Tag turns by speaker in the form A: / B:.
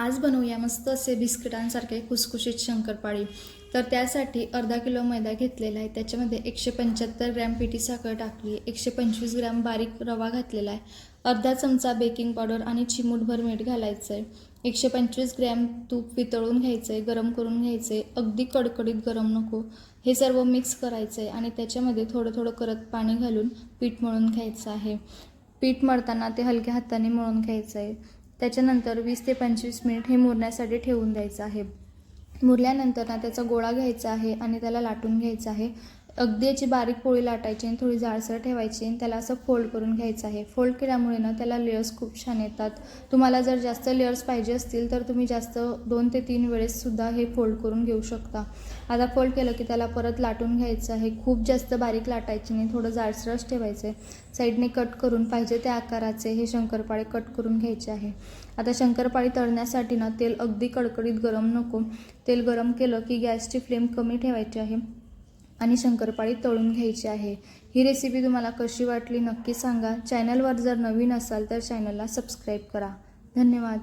A: आज बनवूया मस्त असे बिस्किटांसारखे खुसखुशीत शंकरपाळी. तर त्यासाठी अर्धा किलो मैदा घेतलेला आहे. त्याच्यामध्ये एकशे पंच्याहत्तर ग्रॅम पिठी साखर टाकली एकशे पंचवीस ग्रॅम बारीक रवा घातलेला आहे. अर्धा चमचा बेकिंग पावडर आणि चिमूटभर मीठ घालायचं आहे. एकशे पंचवीस ग्रॅम तूप वितळून घ्यायचं आहे. गरम करून घ्यायचं आहे. अगदी कडकडीत गरम नको. हे सर्व मिक्स करायचं आहे आणि त्याच्यामध्ये थोडं थोडं करत पाणी घालून पीठ मळून घ्यायचं आहे. पीठ मळताना ते हलक्या हाताने मळून घ्यायचं आहे. त्याच्यानंतर वीस ते पंचवीस मिनिट हे मुरण्यासाठी ठेवून द्यायचं आहे. मुरल्यानंतर ना त्याचा गोळा घ्यायचा आहे आणि त्याला लाटून घ्यायचा आहे. अगदी याची बारीक पोळी लाटायची आणि थोडी जाडसर ठेवायची आणि त्याला असं फोल्ड करून घ्यायचं आहे. फोल्ड केल्यामुळे ना त्याला लेयर्स खूप छान येतात. तुम्हाला जर जास्त लेयर्स पाहिजे असतील तर तुम्ही जास्त दोन ते तीन वेळेससुद्धा हे फोल्ड करून घेऊ शकता. आता फोल्ड केलं की त्याला परत लाटून घ्यायचं आहे. खूप जास्त बारीक लाटायची नाही थोडं जाडसरच ठेवायचं आहे. साईडने कट करून पाहिजे त्या आकाराचे हे शंकरपाळे कट करून घ्यायचे आहे. आता शंकरपाळी तळण्यासाठी ना तेल अगदी कडकडीत गरम नको. तेल गरम केलं की गॅसची फ्लेम कमी ठेवायची आहे. आणि शंकरपाळी तळून घ्यायची आहे. ही रेसिपी तुम्हाला कशी वाटली नक्की सांगा. चॅनलवर जर नवीन असाल तर चॅनलला सबस्क्राईब करा. धन्यवाद.